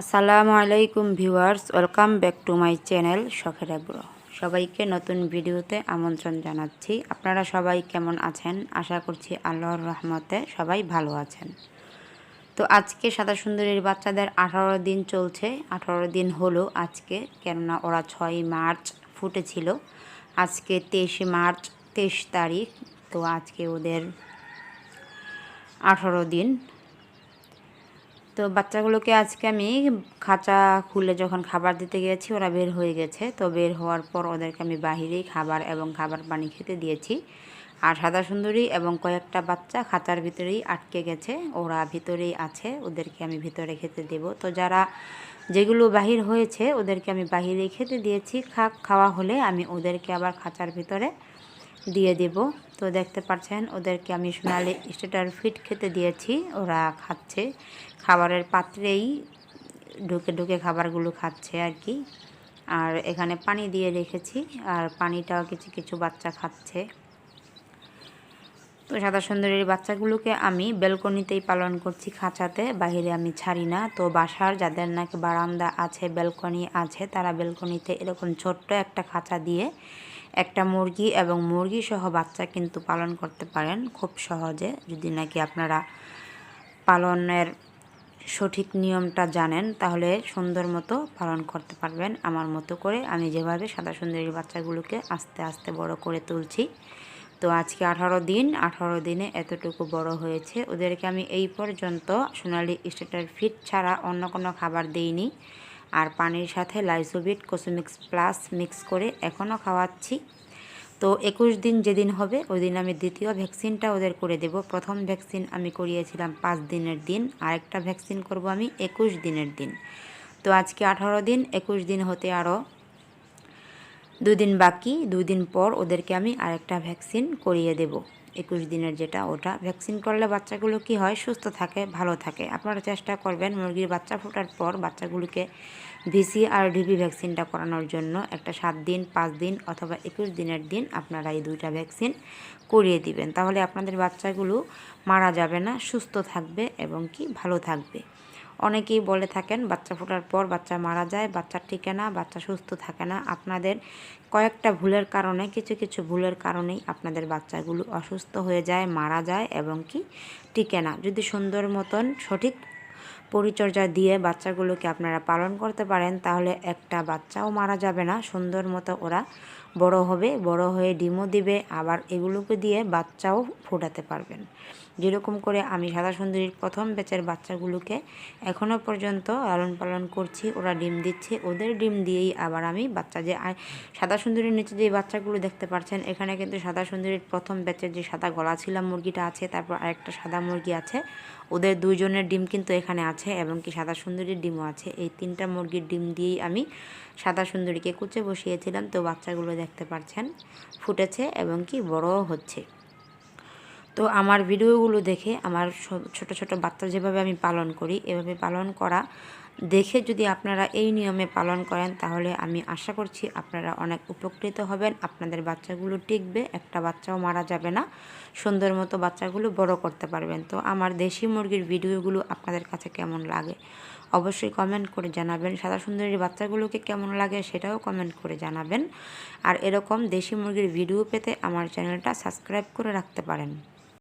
আসসালামু আলাইকুম viewers, welcome back to my channel শখের আগ্রহ। সবাইকে নতুন ভিডিওতে আমন্ত্রণ জানাচ্ছি। আপনারা সবাই কেমন আছেন? আশা করছি আল্লাহর রহমতে সবাই ভালো আছেন। তো আজকে সাদা সুন্দরীর বাচ্চাদের আঠারো দিন চলছে, আঠারো দিন হলো আজকে, কেননা ওরা ছয় মার্চ ফুটেছিল। আজকে তেইশে মার্চ, তেইশ তারিখ, তো আজকে ওদের আঠারো দিন। তো বাচ্চাগুলোকে আজকে আমি খাঁচা খুলে যখন খাবার দিতে গিয়েছি, ওরা বের হয়ে গেছে। তো বের হওয়ার পর ওদেরকে আমি বাহিরেই খাবার এবং খাবার পানি খেতে দিয়েছি। আর সাদা সুন্দরী এবং কয়েকটা বাচ্চা খাঁচার ভিতরেই আটকে গেছে। ওরা ভিতরেই আছে, ওদেরকে আমি ভিতরে খেতে দেব। তো যারা যেগুলো বাহির হয়েছে, ওদেরকে আমি বাহিরেই খেতে দিয়েছি। খা, খাওয়া হলে আমি ওদেরকে আবার খাঁচার ভিতরে দিয়ে দেব। তো দেখতে পাচ্ছেন, ওদেরকে আমি সোনালি স্টেটার ফিট খেতে দিয়েছি। ওরা খাচ্ছে। খাবারের পাত্রেই ঢুকে ঢুকে খাবারগুলো খাচ্ছে আর কি। আর এখানে পানি দিয়ে রেখেছি, আর পানিটাও কিছু কিছু বাচ্চা খাচ্ছে। তো সাদা সুন্দরীর বাচ্চাগুলোকে আমি বেলকনিতেই পালন করছি খাঁচাতে, বাহিরে আমি ছাড়ি না। তো বাসার যাদের নাকি বারান্দা আছে বেলকনি আছে, তারা বেলকনিতে এরকম ছোট্ট একটা খাঁচা দিয়ে একটা মুরগি এবং মুরগি সহ বাচ্চা কিন্তু পালন করতে পারেন খুব সহজে। যদি নাকি আপনারা পালনের সঠিক নিয়মটা জানেন, তাহলে সুন্দর মতো পালন করতে পারবেন আমার মতো করে। আমি যেভাবে সাদা সুন্দরী বাচ্চাগুলোকে আস্তে আস্তে বড় করে তুলছি। তো আজকে আঠারো দিন, আঠারো দিনে এতটুকু বড় হয়েছে। ওদেরকে আমি এই পর্যন্ত সোনালি স্টেটার ফিট ছাড়া অন্য কোনো খাবার দিইনি। আর পানির সাথে লাইসোবিট, কোসোমিক্স প্লাস মিক্স করে এখনও খাওয়াচ্ছি। তো একুশ দিন যেদিন হবে, ওই দিন আমি দ্বিতীয় ভ্যাকসিনটা ওদের করে দেব। প্রথম ভ্যাকসিন আমি করিয়েছিলাম পাঁচ দিনের দিন, আরেকটা ভ্যাকসিন করব আমি একুশ দিনের দিন। তো আজকে আঠারো দিন, একুশ দিন হতে আরও দুদিন বাকি দুই দিন পর ওদেরকে আমি আরেকটা ভ্যাকসিন করিয়ে দেব। একুশ দিনের যেটা, ওটা। ভ্যাকসিন করলে বাচ্চাগুলো কি হয়? সুস্থ থাকে, ভালো থাকে। আপনারা চেষ্টা করবেন মুরগির বাচ্চা ফোটার পর বাচ্চাগুলোকে ভিসি আর ডিবি ভ্যাকসিনটা করানোর জন্য একটা সাত দিন, পাঁচ দিন অথবা একুশ দিনের দিন আপনারা এই দুইটা ভ্যাকসিন করিয়ে দিবেন। তাহলে আপনাদের বাচ্চাগুলো মারা যাবে না, সুস্থ থাকবে এবং কি ভালো থাকবে। অনেকেই বলে থাকেন, বাচ্চা ফোটার পর বাচ্চা মারা যায় বাচ্চার টিকে না, বাচ্চা সুস্থ থাকে না। আপনাদের কয়েকটা ভুলের কারণে, কিছু কিছু ভুলের কারণেই আপনাদের বাচ্চাগুলো অসুস্থ হয়ে যায়, মারা যায় এবং কি টিকে না। যদি সুন্দর মতন সঠিক পরিচর্যা দিয়ে বাচ্চাগুলোকে আপনারা পালন করতে পারেন, তাহলে একটা বাচ্চাও মারা যাবে না। সুন্দর মতো ওরা বড় হবে, বড় হয়ে ডিমও দিবে, আবার এগুলোকে দিয়ে বাচ্চাও ফোটাতে পারবেন। যেরকম করে আমি সাদা সুন্দরীর প্রথম ব্যাচের বাচ্চাগুলোকে এখনও পর্যন্ত লালন পালন করছি, ওরা ডিম দিচ্ছে, ওদের ডিম দিয়েই আবার আমি বাচ্চা যে সাদা সুন্দরীর নিচে যে বাচ্চাগুলো দেখতে পাচ্ছেন, এখানে কিন্তু সাদা সুন্দরীর প্রথম ব্যাচের যে সাদা গলা ছিলাম মুরগিটা আছে, তারপর আরেকটা সাদা মুরগি আছে, ওদের দুইজনের ডিম কিন্তু এখানে আছে এবং কি সাদা সুন্দরীর ডিমও আছে। এই তিনটা মুরগির ডিম দিয়েই আমি সাদা সুন্দরীকে কুচে বসিয়েছিলাম, তো বাচ্চাগুলো দেখতে পাচ্ছেন, ফুটেছে এবং কি বড়ও হচ্ছে। তো আমার ভিডিওগুলো দেখে আমার ছোট ছোট বাচ্চা যেভাবে আমি পালন করি, এভাবে পালন করা দেখে যদি আপনারা এই নিয়মে পালন করেন, তাহলে আমি আশা করছি আপনারা অনেক উপকৃত হবেন। আপনাদের বাচ্চাগুলো টিকবে, একটা বাচ্চাও মারা যাবে না। সুন্দর মতো বাচ্চাগুলো বড় করতে পারবেন। তো আমার দেশি মুরগির ভিডিওগুলো আপনাদের কাছে কেমন লাগে? অবশ্যই কমেন্ট করে জানাবেন। সাদা সুন্দরীর বাচ্চাগুলোকে কেমন লাগে সেটাও কমেন্ট করে জানাবেন। আর এরকম দেশি মুরগির ভিডিও পেতে আমার চ্যানেলটা সাবস্ক্রাইব করে রাখতে পারেন।